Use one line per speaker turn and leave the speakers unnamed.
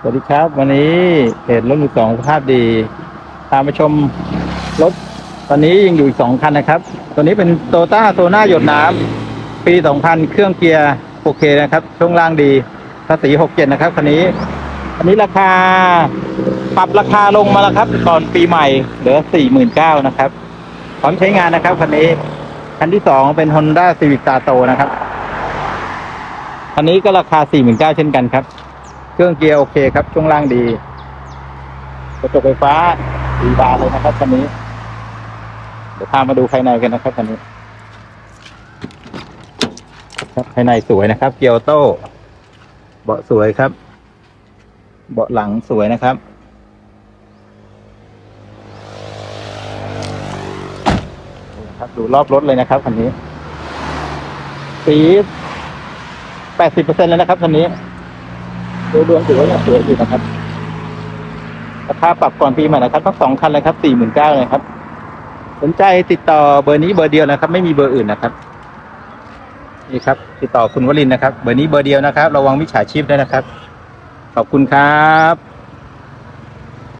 สวัสดีครับ วันนี้เพจรถมือสองสภาพดีพามาชมรถตอนนี้ยังอยู่อีกสองคันนะครับ ตัวนี้เป็นโตต้าโซน่าหยดน้ำปีสองพันเครื่องเกียร์โอเคนะครับ ช่วงล่างดีภาษีหกเจ็ดนะครับคันนี้ อันนี้ราคาปรับราคาลงมาแล้วครับตอนปีใหม่เหลือสี่หมื่นเก้านะครับพร้อมใช้งานนะครับคันนี้คันที่สองเป็น Honda Civic s a t o นะครับคันนี้ก็ราคาสี่หมื่นเก้าเช่นกันครับ เครื่องเกียร์โอเคครับ ช่วงล่างดี กระจกไฟฟ้าดีบานเลยนะครับคันนี้ เดี๋ยวพามาดูภายในกันนะครับคันนี้ ครับภายในสวยนะครับ เกียร์โต้เบาะสวยครับ เบาะหลังสวยนะครับครับดูรอบรถเลยนะครับคันนี้ สีแปดสิบเปอร์เซ็นต์แล้วนะครับคันนี้ ดูดวงถือว่ายังสวยอยู่นะครับ ราคาปรับก่อนปีใหม่นะครับทั้งสองคันเลยครับสี่หมื่นเก้าเลยครับ สนใจติดต่อเบอร์นี้เบอร์เดียวนะครับ ไม่มีเบอร์อื่นนะครับ นี่ครับ ติดต่อคุณวลินนะครับ เบอร์นี้เบอร์เดียวนะครับ ระวังมิจฉาชีพด้วยนะครับ ขอบคุณครับ